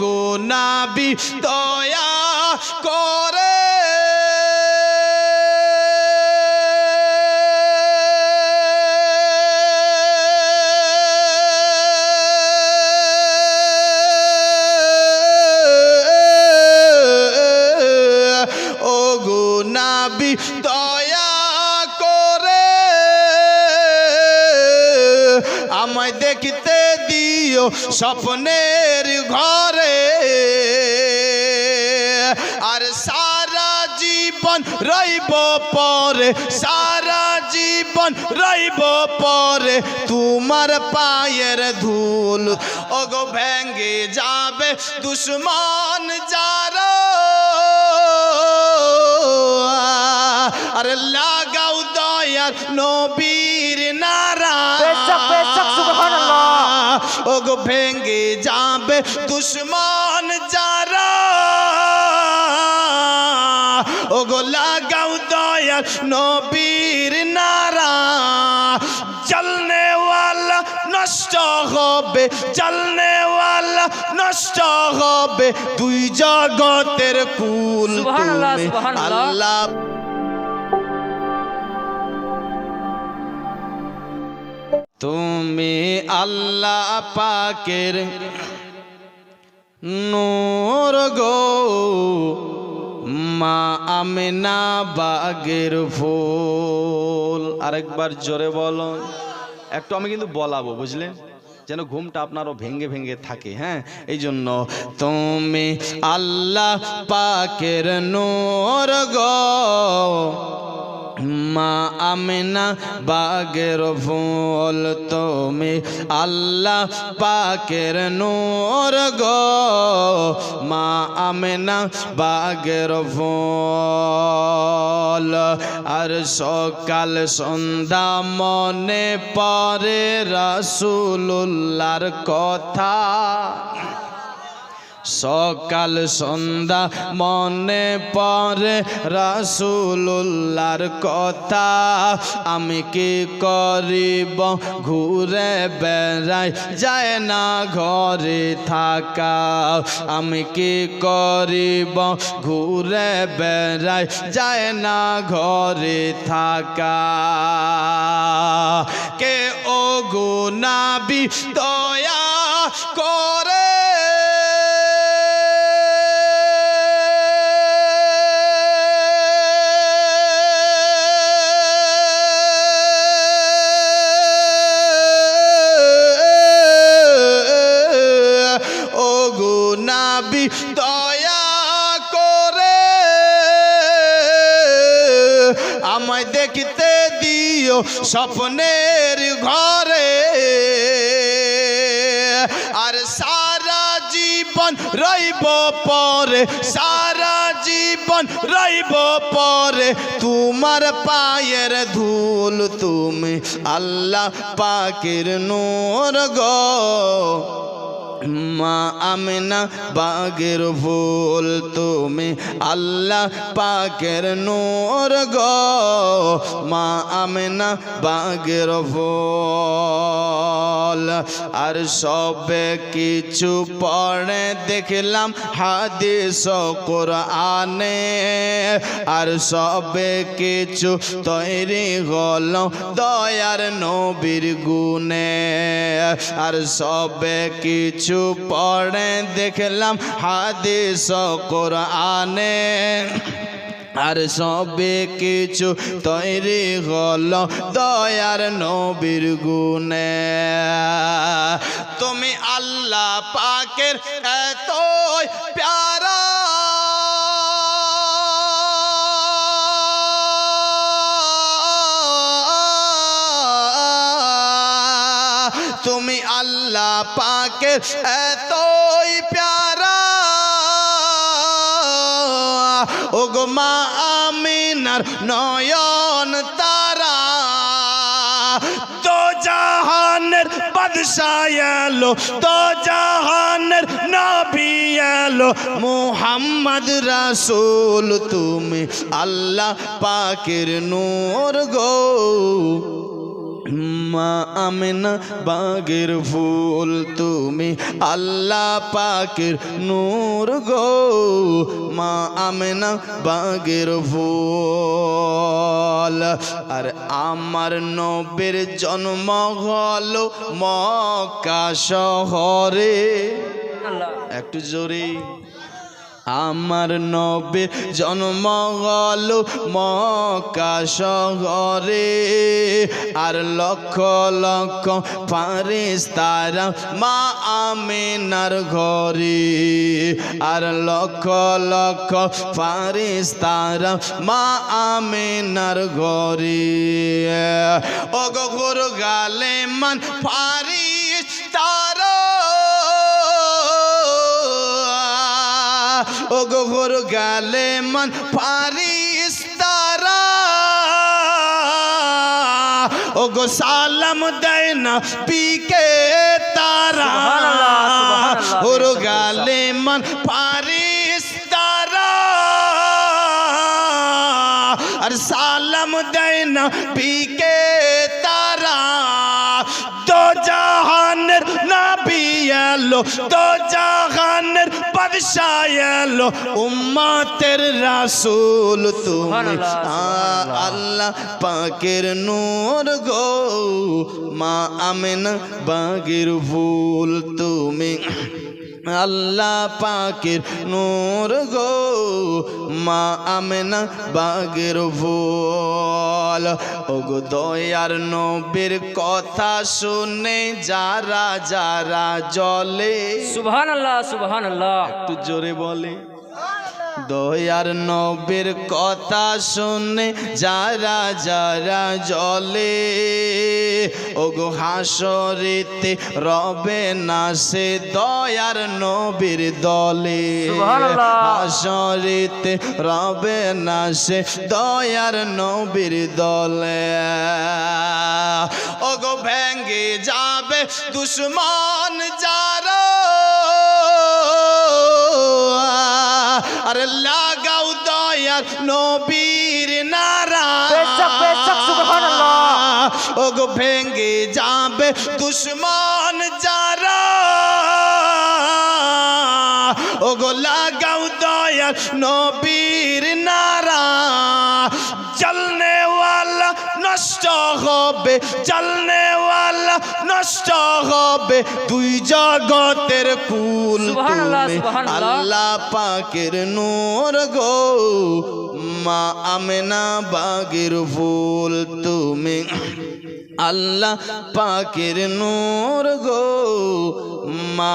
গো নাবি দয়া করে। নাবি আমায় দেখতে দিও স্বপ্নের ঘরে। রইব পরে সারা জীবন রইব পরে তোমার পায়ের ধুল ওগো ভেঙ্গে যাবে দুশ্মন যারা। আরে লাগাও দয়ার নবীর নারা। ওগো ভেঙ্গে যাবে দুশ্মন যারা। নবীর নারা চলনে ওয়ালা নষ্ট হবে চলনে ওয়ালা নষ্ট হবে। দুই জগতের কুল আল্লাহ। তুমি আল্লাহ পাকের নূর গো। মা আমেনা বাগের ফুল। আরেকবার জোরে বলো। একটু আমি কিন্তু বলাবো বুঝলেন যেন ঘুমটা আপনারও ভেঙ্গে ভেঙ্গে থাকে হ্যাঁ? এই জন্য তুমি আল্লাহ পাকের নোর গো। মা আমিনা বাগের ফুল তুমি আল্লাহ পাকের নূর গো। মা আমিনা বাগের ফুল, আর সকাল সন্ধ্যা মনে পরে রাসুলুল্লার কথা। সকাল সন্ধ্যা মনে পড়ে রাসুলুল্লার কথা। আমি কি করিব? ঘুরে বেড়াই যায় না ঘরে থাকা। আমি কি করিব? ঘুরে বেড়াই যায় না ঘরে থাকা। কে ও গো নাবি দয়া করে নাবি, দয়া করে। আমায় দেখতে দিও স্বপ্নের ঘরে। আর সারা জীবন রইব পরে, সারা জীবন রইব পরে। তোমার পায়ের ধুল তুমি আল্লাহ পাকের নূর গো। মা আমিনা বাগের ফুল তুমি আল্লাহ পাকের নূর গো। মা আমিনা বাগের ফুল আর সবে কিছু পড়ে দেখলাম হাদিস কোরআনে। আর সবে কিছু তৈরি হল দয়ার নবীর গুণে। আর সবে কিছু পড়ে দেখলাম হাদিস কোরআনে। আর সবে কিছু তৈরি হল দয়ার নবীর গুণে। তুমি আল্লাহ পাকের এতই পাকের এতই প্যারা। ও গো মা আমিনার নয়ন তারা। তো জাহানের বাদশাহ তো জাহানের নবী এলো। মুহাম্মদ রাসূল, তুমি আল্লাহ পাকের নূর গো। মা আমেনা বাগের ফুল তুমি আল্লাহ পাকের নূর গো। মা আমেনা বাগের ফুল। আর আমার নবের জন্ম হলো মক্কা শহরে। একটু জোরে। আমার নবে জন্ম হল মক্কা শহরে। আর লক্ষ লক্ষ পারিস তারা মা আমিনার ঘরে। আর লক্ষ লক্ষ পারিস তারা মা আমিনার ঘরে। ও গো গালে মান পারিস ও গোহর গালে মন পারিস তারা ও গো সালাম দেয় না পিকে তারা সুবহানাল্লাহ, সুবহানাল্লাহ। ওর গালে মন পারিস তারা আর সালাম দেয় না পিকে দো জাহানের বাদশাহ এলো উম্মতের রাসূল তুমি। আল্লাহ পাকের নূর গো মা আমেনা বাগের ফুল তুমি আল্লাহ পাকের নূর গো মা আমেনা বাগের ফুল। ও গো দয়ার নবীর কথা শুনে যারা যারা জলে সুবহানাল্লাহ আল্লাহ সুবহান আল্লাহ একটু জোরে বলে। দয়ার নবীর কথা শুনে যারা যারা জলে ও গো হাসরিতে রবে না সে দয়ার নবীর দলে। হাসরিতে রবে না সে দয়ার নবীর দলে ও গো ভেঙ্গে যাবে দুশ্মন যারা লাগাও দয়ার নবীর নারা বেশক, বেশক, সুবহানাল্লাহ। ও গো ভেঙ্গে যাবে দুশ্মন যারা। ও গো লাগাও দয়ার নবীর নারা নষ্ট হবে চলনে নষ্ট হবে। দুই জগতের কুল। আল্লাহ পাকের নূর গো। মা আমেনা বাগের ফুল তুমি আল্লাহ পাকের নূর গো। মা